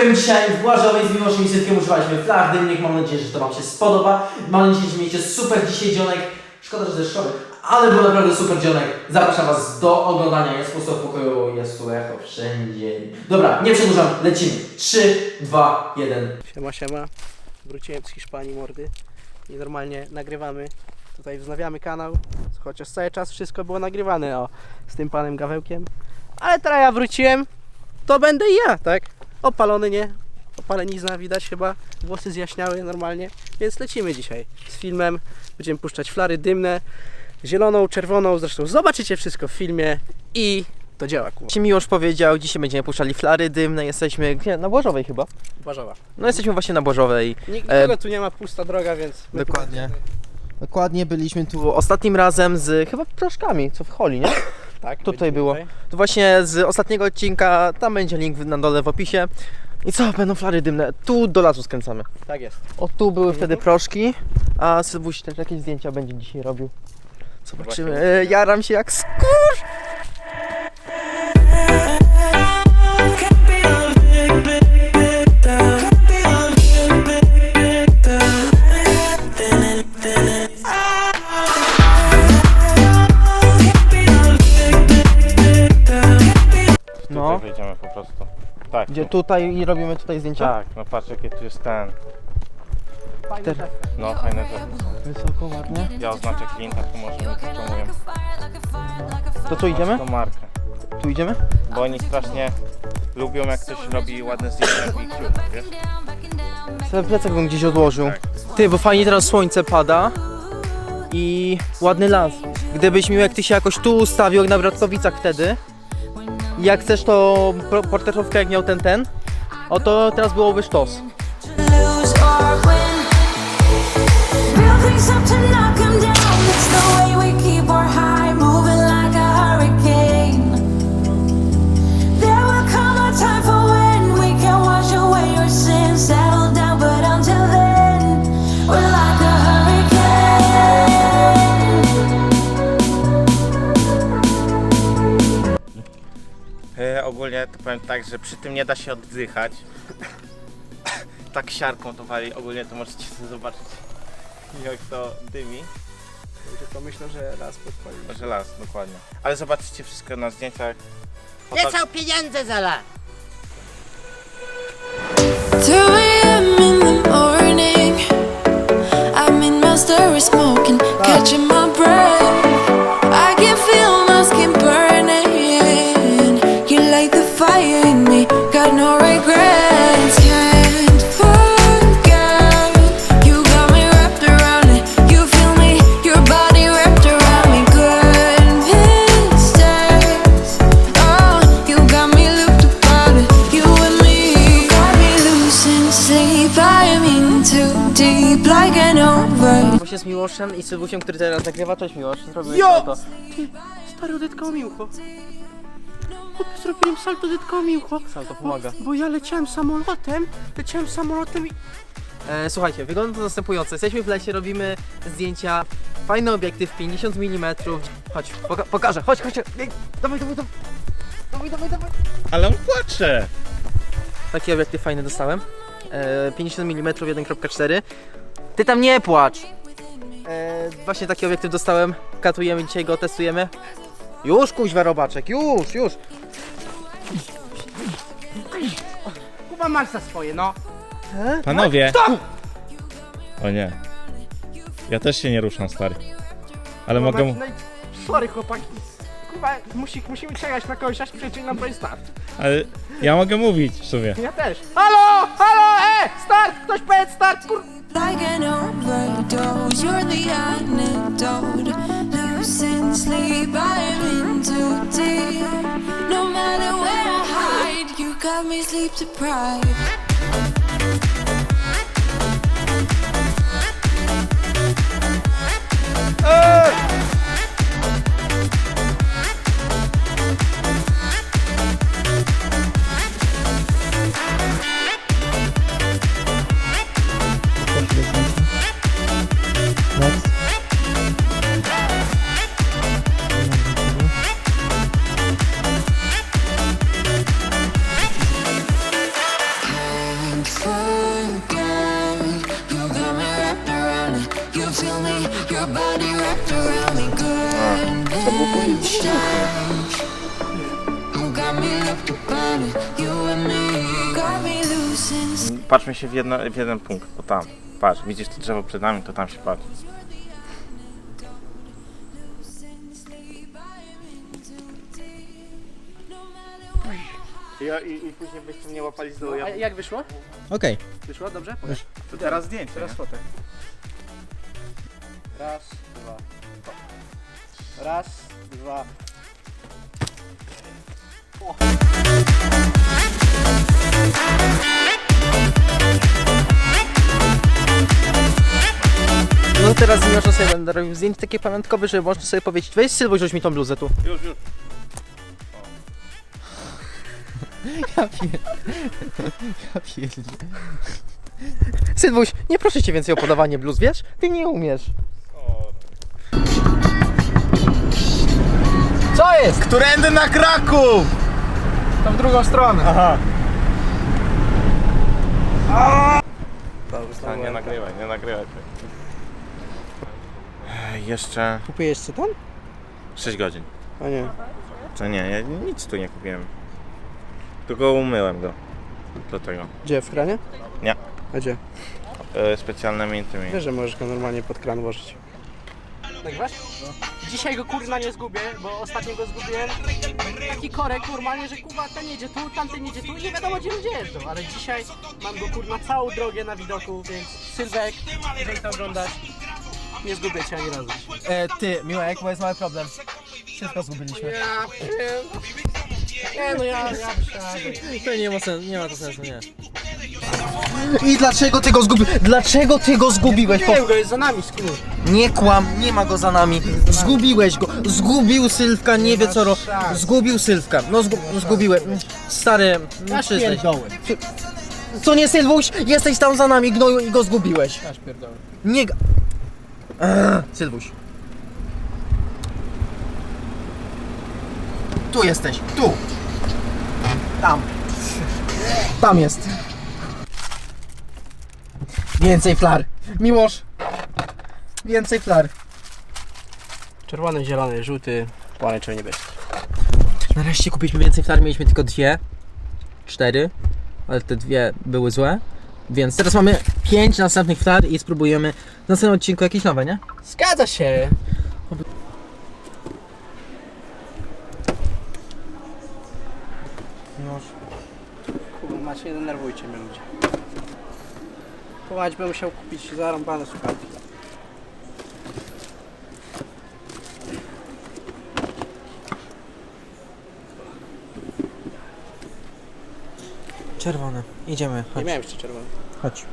byłem dzisiaj w Błażowej z Miłoszem i używaliśmy flar dymnych, mam nadzieję, że to Wam się spodoba. Mam nadzieję, że mieliście super dzisiaj dzionek. Szkoda, że deszczowy, ale był naprawdę super dzionek. Zapraszam Was do oglądania, jest pusto w pokoju, jest tu echo wszędzie. Dobra, nie przedłużam, lecimy. 3, 2, 1. Siema, siema. Wróciłem z Hiszpanii, mordy. I normalnie nagrywamy. Tutaj wznawiamy kanał. Chociaż cały czas wszystko było nagrywane o, z tym panem Gawełkiem. Ale teraz ja wróciłem, to będę i ja, tak? Opalony, nie? Opalenizna widać chyba. Włosy zjaśniały normalnie. Więc lecimy dzisiaj z filmem. Będziemy puszczać flary dymne. Zieloną, czerwoną. Zresztą zobaczycie wszystko w filmie. I to działa, kurwa. Ci Miłosz powiedział, dzisiaj będziemy puszczali flary dymne, jesteśmy gdzie? na Błażowej chyba. Błażowa. No jesteśmy właśnie na Błażowej. Nikogo tu nie ma, pusta droga, więc... my tu Dokładnie. będziemy. Dokładnie byliśmy tu ostatnim razem z chyba proszkami, co w Holi, nie? Tak, Tutaj było. To właśnie z ostatniego odcinka, tam będzie link na dole w opisie. I co, będą flary dymne. Tu do lasu skręcamy. Tak jest. O, tu były wtedy proszki, a Sylwuś też jakieś zdjęcia będzie dzisiaj robił. Zobaczymy. E, jaram się jak skurz! Gdzie tu. tutaj i robimy tutaj zdjęcia? Tak, no patrz jakie tu jest ten. Te-. No fajne to. Wysoko, ładnie. Ja oznaczę klienta, tu może mi promują. To co, idziemy? To markę. Tu idziemy? Bo oni strasznie lubią jak ktoś robi ładne zdjęcia w ich kciuku, wiesz? Sobie plecak bym gdzieś odłożył. Tak. Ty, bo fajnie teraz słońce pada i ładny las. Gdybyś miał jak ty się jakoś tu ustawił, jak na Bratowicach wtedy. Jak chcesz to portretówkę jak miał ten ten, o to teraz byłoby sztos. E, ogólnie to powiem tak, że przy tym nie da się oddychać. tak siarką to wali. Ogólnie to możecie sobie zobaczyć jak to dymi. Ludzie pomyślą, że raz podpalił. Że las, dokładnie. Ale zobaczycie wszystko na zdjęciach. Nie są pieniądze za las. Właśnie z Miłoszem i Sylwusiem, który teraz nagrywa. Cześć Miłosz, zrobiłeś Jo! to. Ty, stary, odetkało mi ucho. Chłopie, Zrobiłem salto, odetkało mi ucho. Sam to pomaga. Bo ja leciałem samolotem, leciałem samolotem i... E, słuchajcie, wygląda to następująco. Jesteśmy w lesie, robimy zdjęcia. Fajny obiektyw, 50 mm. Chodź, poka pokażę. Chodź, chodź. Ej, Dawaj, dawaj, dawaj. Dawaj, dawaj, dawaj. Ale on płacze! Taki obiektyw fajny dostałem. E, 50 mm 1.4. Ty tam nie płacz! E, właśnie taki obiektyw dostałem. Katujemy dzisiaj go, testujemy. Już kuźwa robaczek, już, już. Kuba masz za swoje, no. Panowie! O nie. Ja też się nie ruszam, stary. Ale mogę... mu- No i- Sorry chłopaki. Kuba, musi, musimy czekać na kogoś, aż przyjdzie nam powie start. Ale ja mogę mówić w sumie. Ja też. Halo, halo, e, start! Ktoś powiedz start, kur... like an overdose. You're the antidote. Losing sleep, I'm in too deep. No matter where I hide, you got me sleep deprived. Patrzmy się w, jedno, w jeden punkt, o tam. Patrz, widzisz to drzewo przed nami, to tam się patrz. Ja, i, I później byście mnie łapali z dołu. A jak wyszło? Okej. Wyszło, dobrze? To teraz zdjęcie. Teraz fotek. Raz, dwa. Raz, dwa. No teraz z Miłoszem sobie będę robił zdjęcie takie pamiątkowe, żeby można sobie powiedzieć weź Sylwuś, rzuć mi tą bluzę tu. Już, już. Ja pier... Ja pierdzie. Sylwuś, nie proszę cię więcej o podawanie bluz, wiesz? Ty nie umiesz. Co jest? Którędy na Kraków! Tam w drugą stronę. Aha. A, nie nagrywaj, nie nagrywaj. Ej, Jeszcze Kupujesz co tam? 6 godzin. A nie. To nie, ja nic tu nie kupiłem. Tylko umyłem go. Do tego. Gdzie, w kranie? Nie. A gdzie? E, specjalnymi tymi. Wiesz, że możesz go normalnie pod kran włożyć. Nagrywasz? Dzisiaj go kurna nie zgubię, bo ostatnio go zgubiłem. Taki korek normalnie, że kurwa ten jedzie tu, tamten jedzie tu i nie wiadomo gdzie ludzie jeżdżą, ale dzisiaj mam go kurna całą drogę na widoku, więc Sylwek, jeżeli to oglądasz, nie zgubię cię ani razu. E, ty, Miłek, bo jest mały problem. Wszystko zgubiliśmy. Ja Nie no ja, ja. To nie ma sensu, nie ma to sensu, nie. I dlaczego ty go zgubiłeś? Dlaczego ty go zgubiłeś? Po... Nie go jest za nami, skinu. Nie kłam, nie ma go za nami. Zgubiłeś go. Zgubił Sylwka, nie wie co ro... Zgubił Sylwka. No zgu... zgubiłem. Stary, Ja przyznaj. pierdoły. Co nie Sylwuś? Jesteś tam za nami, gnoju i go zgubiłeś. Pierdoły. Nie... ga- Sylwuś. Tu jesteś, tu. Tam. Tam jest. Więcej flar. Miłosz. Więcej flar. Czerwony, zielony, żółty, pomarańczowy, niebieski. Nareszcie kupiliśmy więcej flar, mieliśmy tylko dwie. Cztery. Ale te dwie były złe. Więc teraz mamy pięć następnych flar i spróbujemy w następnym odcinku jakieś nowe, nie? Zgadza się. Kurwa, macie, nie denerwujcie mnie ludzie. Połać bym musiał kupić zarąbane słuchawki. Czerwone. Idziemy, Nie chodź. miałem jeszcze czerwony. chodź.